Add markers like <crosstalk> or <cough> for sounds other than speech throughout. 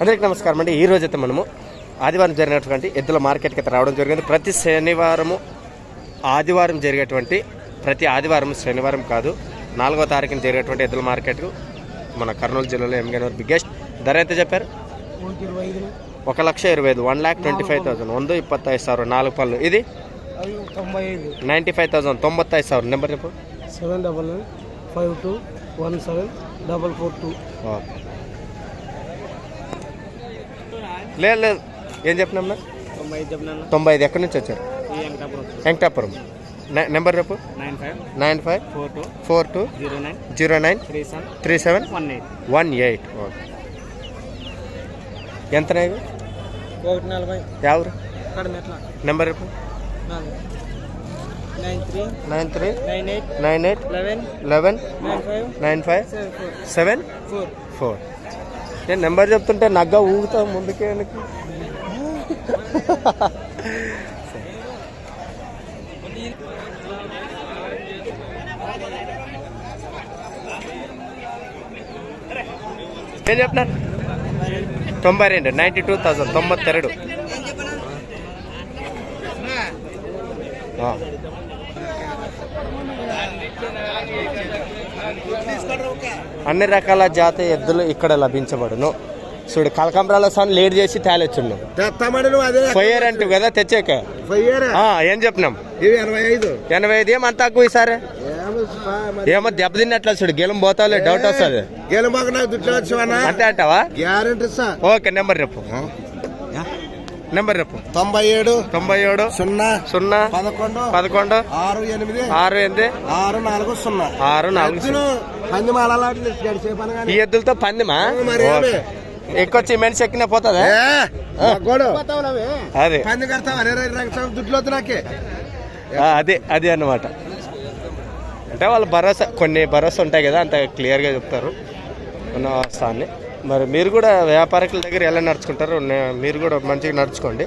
అందరికీ నమస్కారం అండి. ఈ రోజైతే మనము ఆదివారం జరిగినటువంటి ఎద్దుల మార్కెట్కి అయితే రావడం జరిగింది. ప్రతి శనివారము ఆదివారం జరిగేటువంటి ప్రతి ఆదివారం శనివారం కాదు నాలుగో తారీఖున జరిగేటువంటి ఎద్దుల మార్కెట్ మన కర్నూలు జిల్లాలో ఎంగనూరు బిగ్గెస్ట్ ధర ఎంత చెప్పారు? ఒక లక్ష ఇరవై ఐదు one lakh twenty five thousand ಒಂದು ಇಪ್ಪತ್ತೈದು ಸಾವಿರ ನಾಲ್ಕು ಪಲ್ಲು ఇది ಐದು ತೊಂಬೈ ಐದು నైంటీ ఫైవ్ థౌసండ్ తొంభత్తైదు ಸಾವಿರ నెంబర్ చెప్పు seven double nine five two one seven double four two లేదు లేదు ఏం చెప్పినాం తొంభై ఐదు చెప్పినాను తొంభై ఐదు ఎక్కడి నుంచి వచ్చారు ఈ వెంకటాపురం వెంకటాపురం నె- నెంబర్ చెప్పు nine five nine five four two four two zero nine zero nine three seven three seven one eight one eight okay ఎంత ఇవి? ఒకటి నలభై. ఎవరు నెంబర్ చెప్పు. Nine three. Nine three. Nine eight. Nine eight. Eleven. Eleven. Nine five. Nine five. Seven four. Seven? Four. Four. నేను number చెప్తుంటే నగ్గ ఊగుతా ముందుకే వెనక్కి. ఏం చెప్తున్నారు? తొంభై రెండు నైంటీ టూ థౌసండ్ తొంభత్తెరడు. అన్ని రకాల జాతి ఎద్దులు ఇక్కడ లభించబడును. చూడు కలకంబరాల సాన్ లేట్ చేసి నువ్వు అదే పోయారంటు కదా తెచ్చాక? ఏం చెప్పినాం? ఎనభై ఐదు. ఎనభై ఐదు ఏమంత తక్కువ ఈసారి? ఏమో దెబ్బతిన్నట్లు చూడు గెలం పోతావులే డౌట్ వస్తుంది. గెలుమాకు నాకు దుడ్లు వచ్చావన్నా అంతే అంటావా? గ్యారంటీ సా ఓకే నెంబర్ చెప్పు. నెంబర్ చెప్పు. తొంభై ఏడు తొంభై ఏడు సున్నా. సున్నా. పదకొండు. పదకొండు. ఆరు ఎనిమిది. ఆరు ఎనిమిది. ఆరు నాలుగు సున్నా. ఆరు నాలుగు ఈ ఎద్దులతో పందిమా? మరి ఏమి? ఎక్కువ మనిషి ఎక్కిన పోతుందా? నాకే. అదే అదే అన్నమాట. అంటే వాళ్ళు భరోసా కొన్ని భరోసా ఉంటాయి కదా అంత క్లియర్గా చెప్తారు ఉన్న స్థాన్ని. మరి మీరు కూడా వ్యాపారికుల దగ్గర ఎలా నడుచుకుంటారు మీరు కూడా మంచిగా నడుచుకోండి.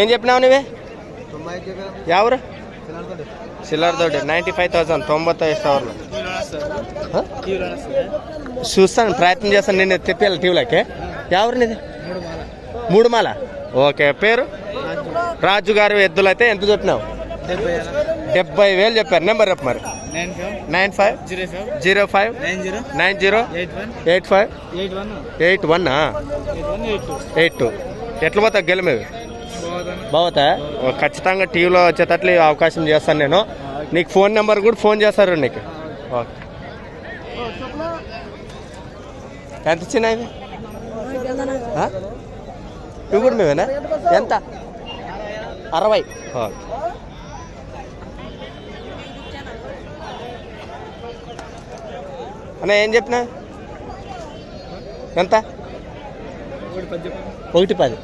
ఏం చెప్పినావు నువ్వే? ఎవరు? సిల్లర్తోటి నైంటీ ఫైవ్ థౌసండ్ తొంభై సవర్లు చూస్తాను ప్రయత్నం చేస్తాను నేను తెప్పియాలి టీవీలోకి. ఎవరు నీది మూడు మాల. ఓకే పేరు? రాజు గారు ఎద్దులు అయితే ఎంత చెప్పినావు? డెబ్బై వేలు చెప్పారు. నెంబర్ చెప్పు మరి. Nine five. Zero five. Nine zero. Eight five. Eight one. Eight two. ఎట్లా పోతా గెలమేవి బాగుతా ఖచ్చితంగా టీవీలో వచ్చేటట్లు అవకాశం చేస్తాను నేను. నీకు ఫోన్ నెంబర్ కూడా ఫోన్ చేస్తారు నీకు. ఓకే. ఎంత చిన్న? ఇవి కూడా మేమేనా? ఎంత? అరవై. అన్న ఏం చెప్పిన? ఎంత? ఒకటి పది.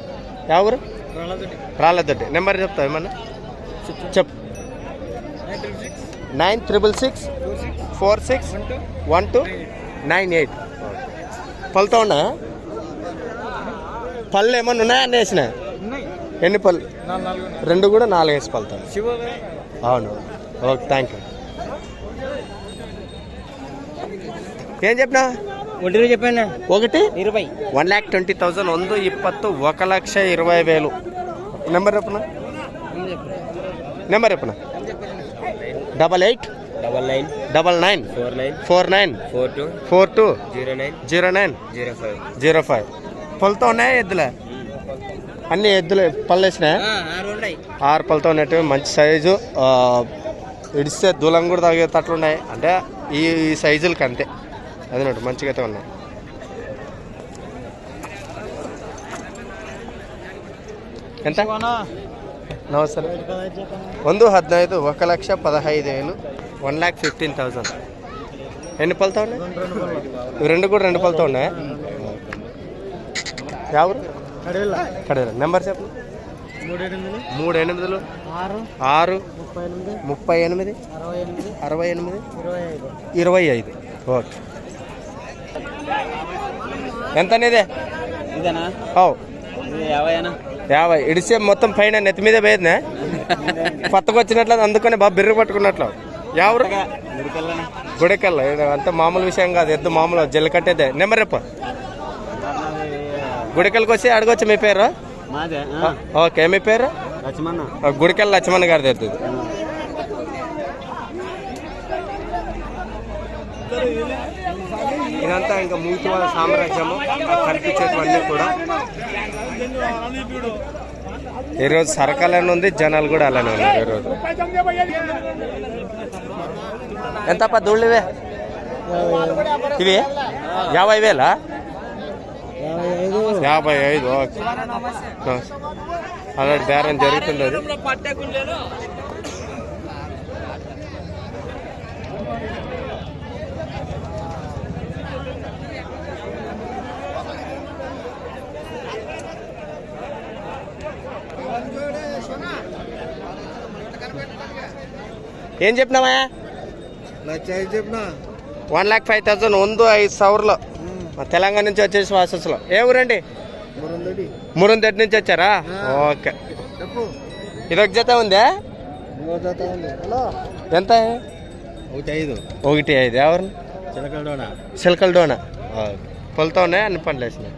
ఎవరు రాళ్ళతోటి. రాలేదండి నెంబర్ చెప్తావు ఏమన్నా? చెప్పు. Nine triple six triple six four six one two nine eight. పళ్ళతో ఉన్నా పళ్ళు ఏమన్నా ఉన్నాయా అన్న వేసినా? ఎన్ని పళ్ళు నాలుగు నాలుగు ఉన్నాయి. రెండు కూడా నాలుగు వేసి పలుతాను శివ అవును ఓకే థ్యాంక్ యూ ఏం చెప్పినా ఒంటి చెప్పాను ఒకటి ఇరవై ಒನ್ ಲ್ಯಾಕ್ ಟ್ವೆಂಟಿ ತೌಸಂಡ್ ಒಂದು ಇಪ್ಪತ್ತು ఒక లక్ష ఇరవై వేలు నెంబర్ చెప్పనా నెంబర్ చెప్పనా double eight double nine double nine four nine four nine four two four two zero nine zero nine zero five zero five పళ్ళతో ఉన్నాయా ఎద్దులే అన్ని ఎద్దులు పళ్ళు వేసినాయా ఆరు ఉన్నాయి ఆరు పళ్ళతో ఉన్నట్టు మంచి సైజు ఆ, ఇడిస్తే దూలం కూడా తగ్గేటట్లు ఉన్నాయి అంటే ఈ ఈ సైజులకి అంతే అదినట్టు మంచిగా అయితే ఉన్నాయి ఎంత నమస్తే ಒಂದು ಹದಿನೈದು ఒక లక్ష పదహైదు వేలు వన్ ల్యాక్ ఫిఫ్టీన్ థౌజండ్ ఎన్ని పళ్ళతో ఉన్నాయి ఇవి రెండు కూడా రెండు పళ్ళతో ఉన్నాయా ఎవరు నెంబర్ చెప్పు మూడు ఎనిమిది మూడు ఎనిమిదిలు ఆరు. ముప్పై ఎనిమిది. అరవై ఎనిమిది. ఇరవై ఐదు. ఓకే. ఎంత అనేది ఇదేనా? ఓ ఇది యాభైనా యాభై. ఇడిసే మొత్తం పైన నెత్తి మీద పోయేదినే? కొత్తగా వచ్చినట్లు అందుకని బాగా బిర్రు పట్టుకున్నట్లు. ఎవరు ఈడ అంత మామూలు విషయం కాదు. ఎద్దు మామూలు జల్లి కట్టేదే. నెంబర్ రేపు గుడికల్కి వచ్చి అడగొచ్చు మీ పేరు? ఓకే మీ పేరు? గుడికల్ లక్ష్మణ్ గారిది ఎద్దు ఇది. ఇదంతా ఇంకా మూతి వాళ్ళ సామ్రాజ్యము కనిపించేటివన్నీ కూడా. ఈరోజు సరకాలనే ఉంది జనాలు కూడా అలానే ఉన్నారు ఈరోజు. ఎంతప్ప ధూళ్ళివే ఇవి? యాభై వేలా? యాభై ఐదు అలాంటి బేరం జరుగుతుంది అది ఏం చెప్పినావా? చెప్పిన. వన్ ల్యాక్ ఫైవ్ థౌసండ్ ಒಂದು ఐదు సవర్లో. మా తెలంగాణ నుంచి వచ్చేసి వాసస్లో ఏ ఊరండి? మురుందటి. నుంచి వచ్చారా? ఓకే. ఇదొక జత ఉందా? ఎంత? ఒకటి ఐదు. ఒకటి ఐదు. ఎవరు? సిల్కల్ డోనా. పళ్ళతో ఉన్నాయి? అన్ని పనులు వేసినాయి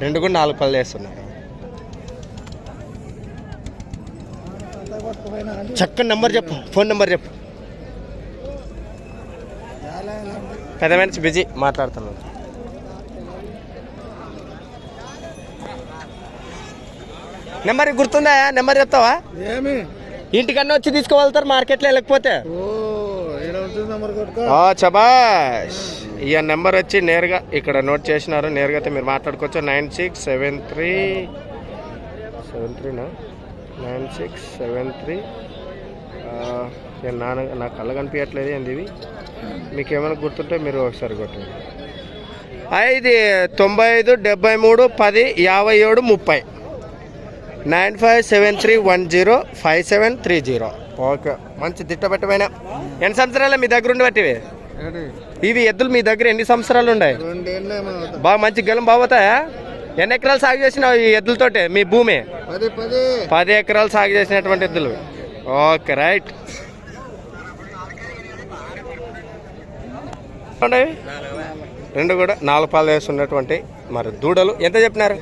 రెండు కూడా నాలుగు పళ్ళు వేస్తున్నారు చక్కని నెంబర్ చెప్పు. ఫోన్ నెంబర్ చెప్పు. పెద్ద మనిషి బిజీ మాట్లాడుతున్నాను నెంబర్ గుర్తుందా? నెంబర్ చెప్తావా? ఏమి? ఇంటికన్నా వచ్చి తీసుకువెళ్తారు మార్కెట్లో వెళ్ళకపోతే. చబాష్ ఈ నెంబర్ వచ్చి నేరుగా ఇక్కడ నోట్ చేసినారు నేరుగా అయితే మీరు మాట్లాడుకోవచ్చు. Nine six seven three seven త్రీనా? Nine six seven three నాన్న నా కళ్ళ కనిపించట్లేదు ఏంది ఇవి మీకు ఏమైనా గుర్తుంటే మీరు ఒకసారి కొట్టండి. ఇది తొంభై ఐదు డెబ్బై మూడు పది యాభై ఏడు ముప్పై. Nine five seven three one zero five seven three zero. Okay. మంచి దిట్టబెట్టమైన ఎన్ని సంవత్సరాలు మీ దగ్గర ఉండి బట్టివి ఇవి ఎద్దులు మీ దగ్గర ఎన్ని సంవత్సరాలు ఉన్నాయి. బాగా మంచి గెలం బాగుతాయా? ఎన్ని ఎకరాలు సాగు చేసినావు ఈ ఎద్దులతోటి మీ భూమి? పది ఎకరాలు సాగు చేసినటువంటి ఎద్దులు. Okay right. ఉండేవి? రెండు కూడా నాలుగు పాలు వేస్తున్నటువంటి మరి దూడలు ఎంత చెప్పినారు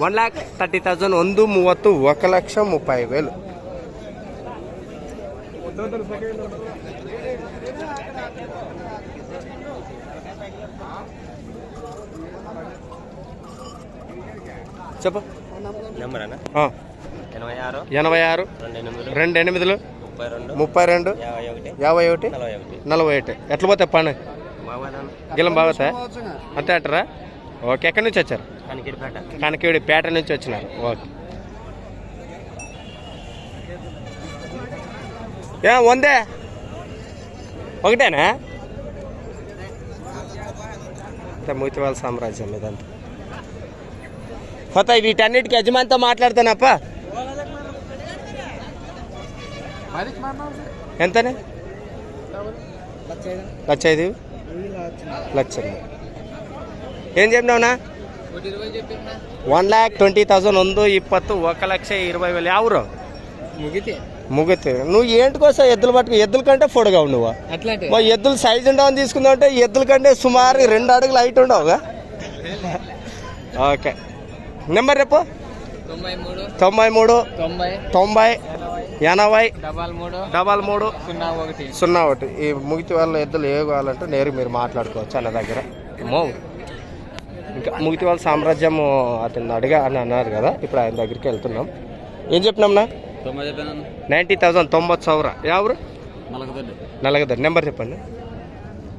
వన్ ಲ್ಯಾಕ್ ತರ್ಟಿ ತೌಸಂಡ್ ಒಂದು ಮೂವತ್ತು ఒక లక్ష ముప్పై వేలు చెప్పు నెంబర్ అన్న ఆ, ఎనభై ఆరు ఎనభై ఆరు రెండు ఎనిమిది రెండు ఎనిమిదిలు ముప్పై రెండు. యాభై ఒకటి. నలభై ఒకటి. ఎట్లా పోతే పని గిలం బాగుతాయి అంతే అంటారా? ఓకే ఎక్కడి నుంచి వచ్చారు? కనకవిడి పేట నుంచి వచ్చినారు. ఓకే. ఏ వందే? ఒకటేనా? మూతివాళ్ళ సామ్రాజ్యం ఇదంతా. కొత్త వీటన్నిటికి యజమానితో మాట్లాడతానప్ప. ఎంతనే లక్ష ఐదు లక్ష ఏం చెప్పినావునా ಒನ್ ಲ್ಯಾಕ್ ಟ್ವೆಂಟಿ ತೌಸಂಡ್ ಒಂದು ಇಪ್ಪತ್ತು ఒక లక్ష ఇరవై వేలు ఎవరు ముగితే ముగితే నువ్వు ఏంటికోసం ఎద్దులు పట్టుకు ఎద్దుల కంటే పొడగావు నువ్వు అట్లాంటి మా ఎద్దులు సైజు ఉండవని తీసుకుందాం అంటే ఎద్దుల కంటే సుమారు రెండు అడుగులు హైట్ ఉండవుగా <laughs> ఓకే నెంబర్ రేపు తొంభై మూడు తొంభై మూడు తొంభై తొంభై ఎనభై డబల్ మూడు డబల్ మూడు సున్నా ఒకటి. ఈ ముగితి వాళ్ళ ఎద్దులు ఏ కావాలంటే నేరు మీరు మాట్లాడుకోవచ్చు అన్న దగ్గర. మో ఇంకా ముగితి వాళ్ళ సామ్రాజ్యం అతను అడిగా అని అన్నారు కదా ఇప్పుడు ఆయన దగ్గరికి వెళ్తున్నాం. ఏం చెప్పినాంనా నైంటీ థౌసండ్ తొంభై సౌర ఎవరు నలగదండి నలగదు నెంబర్ చెప్పండి.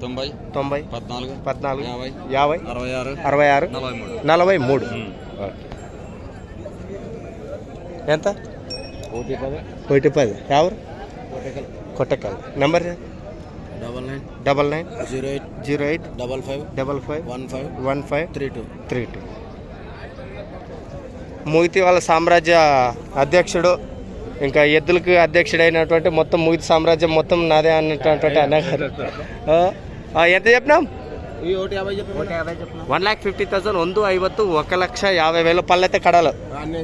తొంభై తొంభై పద్నాలుగు పద్నాలుగు యాభై యాభై అరవై ఆరు అరవై ఆరు నలభై మూడు. ఎంత? ఒకటి పది ఒకటి పది ఎవరు Kottakkal number double nine double nine zero eight zero eight double five double five one five one five three two three two ముగితి వాళ్ళ సామ్రాజ్య అధ్యక్షుడు ఇంకా ఎద్దులకి అధ్యక్షుడైనటువంటి మొత్తం ముగితి సామ్రాజ్యం మొత్తం నాదే అన్నటువంటి అన్నగారు ఆ, ఆ, ఎంత చెప్పినాం ಈ ಓಟಿ ಯಾವಾಗ చెప్పు ಒನ್ ಲ್ಯಾಕ್ ಫಿಫ್ಟಿ ತೌಸಂಡ್ ಒಂದು ಐವತ್ತು ఒక లక్ష యాభై వేలు పళ్ళైతే కడలు అన్నీ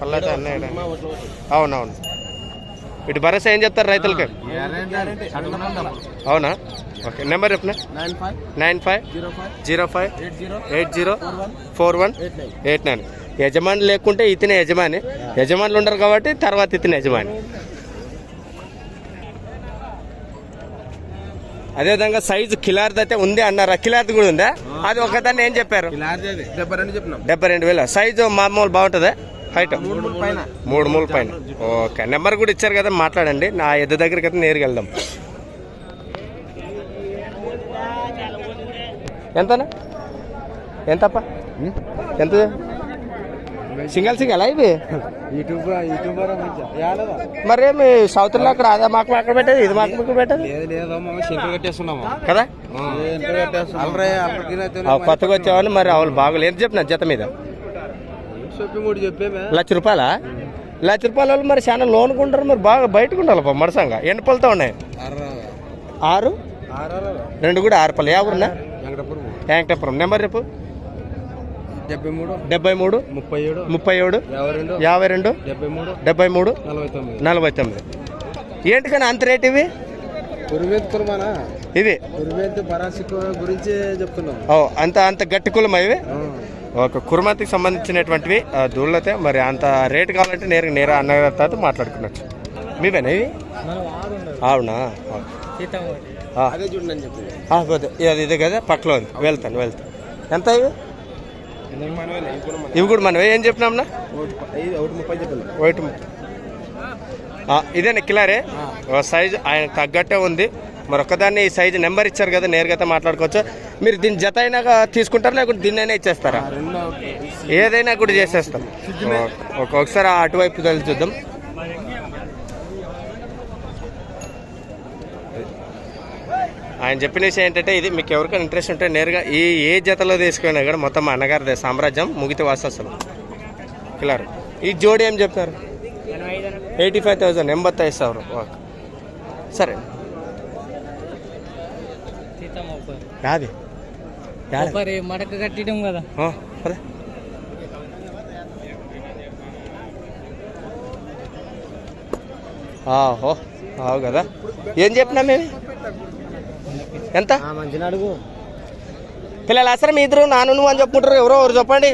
పళ్ళైతే అన్నీ అవునవును. ఇటు భరోసా ఏం చెప్తారు రైతులకి? అవునా? ఓకే నెంబర్ చెప్పిన? Nine five zero five eight zero four one eight nine. యజమాని లేకుంటే ఇతనే యజమాని. యజమానులు ఉండరు కాబట్టి తర్వాత ఇతనే యజమాని. అదేవిధంగా సైజు కిలార్ది అయితే ఉంది అన్నారు. కిలార్ది కూడా ఉందా? అది ఒకదాన్ని ఏం చెప్పారు? డెబ్బై రెండు వేలు. సైజు మామూలు బాగుంటుందా? హైట్ మూడు మూడు పైన. మూడు మూడు పైన. ఓకే నెంబర్ కూడా ఇచ్చారు కదా మాట్లాడండి. నా ఎద్దు దగ్గరికి అయితే నేరుగా వెళ్దాం. ఎంతనా? ఎంతప్ప? ఎంత? సింగల్ సింగల్ ఇవి? మరేమి సౌత్లో అక్కడ అదే మాకు అక్కడ పెట్టేది ఇది మాకు మీకు పెట్టేది? లేదు లేదు మేము శంకర్ కట్టేస్తున్నాము. కదా? కొత్తగా వచ్చావని మరి అవును బాగోలేదు. చెప్పిన జత మీద? లక్ష రూపాయలా? లక్ష రూపాయల వాళ్ళు మరి చాలా లోన్ కొంటారు మరి బాగా బయటకు ఉండాలి మడసంగా. ఎన్ని పళ్ళతో ఉన్నాయి? ఆరు? రెండు కూడా ఆరు పళ్ళు. ఎవరున్నా వెంకటపురం. నెంబర్ రేపు డెబ్బై మూడు. డెబ్బై మూడు. ముప్పై ఏడు. ముప్పై ఏడు. యాభై రెండు. డెబ్బై మూడు. డెబ్బై మూడు. నలభై తొమ్మిది. ఏంటి కానీ అంత రేట్ ఇవి? ఇవి. గురించి చెప్తున్నాం. అంత అంత గట్టి కులమా ఇవి? ఒక కుర్మతికి సంబంధించినటువంటివి దూళ్ళతే మరి అంత రేటు కావాలంటే నేరుగా నేరా అన్నగారి తర్వాత మాట్లాడుకున్నచ్చు మీవేనా ఇవి? అవునా. అదే. ఇది ఇదే కదా పక్కలో ఉంది. వెళ్తాను వెళ్తాను. ఎంత ఇవి? ఇవి కూడా మనం ఏం చెప్పినాంనా ఒకటి ముప్పై ఇదే కిలారే? సైజు ఆయన తగ్గట్టే ఉంది. మరొకదాన్ని సైజు నెంబర్ ఇచ్చారు కదా నేరుగా మాట్లాడుకోవచ్చు. మీరు దీని జత అయినా తీసుకుంటారా లేకుంటే దీన్నైనా ఇచ్చేస్తారా? ఏదైనా కూడా చేసేస్తాం. ఒక్కొక్కసారి అటువైపు తల్లి చూద్దాం. ఆయన చెప్పిన విషయం ఏంటంటే ఇది మీకు ఎవరికైనా ఇంట్రెస్ట్ ఉంటే నేరుగా ఈ ఏ జతలో తీసుకున్నా కూడా మొత్తం అన్నగారిదే సామ్రాజ్యం ముగితే వాసస్సులు క్లియర్ ఈ జోడి ఏం చెప్తారు ఎయిటీ ఫైవ్ థౌజండ్ ఎంబత్తై సార్ ఓకే. సరే. యాది మడక కట్టడం కదా. ఆ, పద. ఆహో అవు కదా. ఏం చెప్పినా మేము? ఎంత? మంచిగా అడుగు. పిల్లలు అసలు మీ ఇద్దరు నాను నువ్వు అని చెప్పుకుంటారు. ఎవరో ఎవరు చెప్పండి.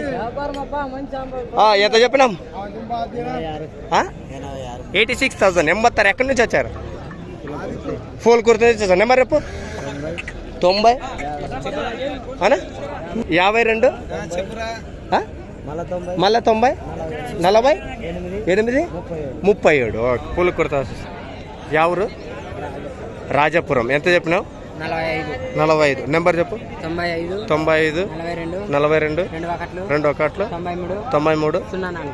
ఆ, ఎంత చెప్పినాం? Eighty six thousand. ఎంబత్తారు ఎక్కడి నుంచి వచ్చారు? ఫోన్ కుర్త నుంచి వచ్చారు. నెంబర్ రేపు తొంభై? అనా? యాభై రెండు? మళ్ళా తొంభై? నలభై? ఎనిమిది? ముప్పై ఏడు. పూల కుర్త యావరు రాజాపురం. ఎంత చెప్పినావు? నలభై ఐదు. నెంబర్ చెప్పు. తొంభై ఐదు. తొంభై ఐదు. నలభై రెండు. రెండు. ఒకట్లు. తొంభై మూడు.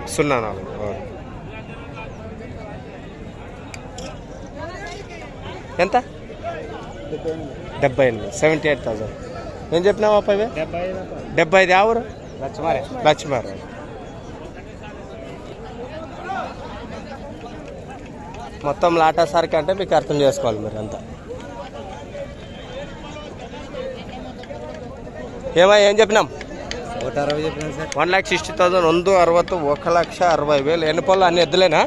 సున్నా నాలుగు. ఎంత? డెబ్బై ఎనిమిది. Seventy eight thousand. ఏం చెప్పినావు అప్ప ఇవి డెబ్బై ఐదు. ఆవురు లక్ష్మారు మొత్తం లాటా సార్కి అంటే మీకు అర్థం చేసుకోవాలి మీరు అంతా. ఏమా ఏం చెప్పినాం? వన్ ల్యాక్ సిక్స్టీ థౌసండ్ రెండు అరవై ఒక లక్ష అరవై వేలు. ఎన్ని పనులు అన్ని ఎద్దులేనా?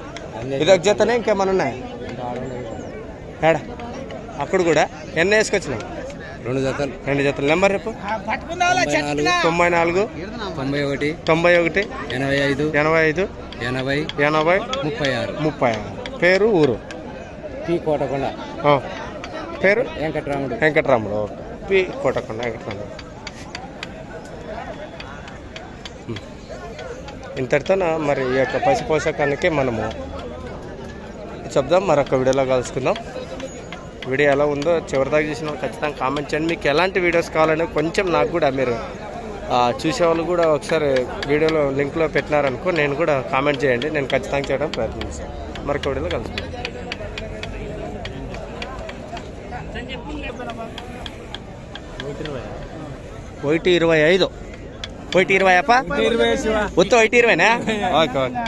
ఇది ఒక చేతనే ఇంకేమన్నా ఉన్నాయా? అక్కడ కూడా ఎన్ని వేసుకొచ్చినాయి? రెండు జతలు. రెండు జతలు. నెంబర్ రేపు తొంభై నాలుగు తొంభై ఒకటి తొంభై ఒకటి ఎనభై ఐదు ఎనభై ఐదు ఎనభై ఎనభై ముప్పై ఆరు. ముప్పై ఆరు. పేరు ఊరు? పి కోటకొండ. పేరు? వెంకటరాముడు. వెంకటరాముడు. ఓకే. పి కోటకొండ వెంకటరాముడు. ఇంతటితో మరి ఈ యొక్క పశు పోషకానికి మనము చెప్దాం. మరొక వీడియోలో కలుసుకుందాం. వీడియో ఎలా ఉందో చివరిదాకా చూసిన వాళ్ళు ఖచ్చితంగా కామెంట్ చేయండి. మీకు ఎలాంటి వీడియోస్ కావాలని కొంచెం నాకు కూడా మీరు ఆ, చూసేవాళ్ళు కూడా ఒకసారి వీడియోలో లింక్లో పెట్టినారనుకో నేను కూడా కామెంట్ చేయండి. నేను ఖచ్చితంగా చేయడం ప్రయత్నిస్తాను. మరొక వీడియోలో కలుసుకుందాం. ఒకటి ఇరవై ఐదు. ఒకటి ఇరవై అప్ప? ఇరవై ఉత్త ఒకటి ఇరవైనా? Okay okay.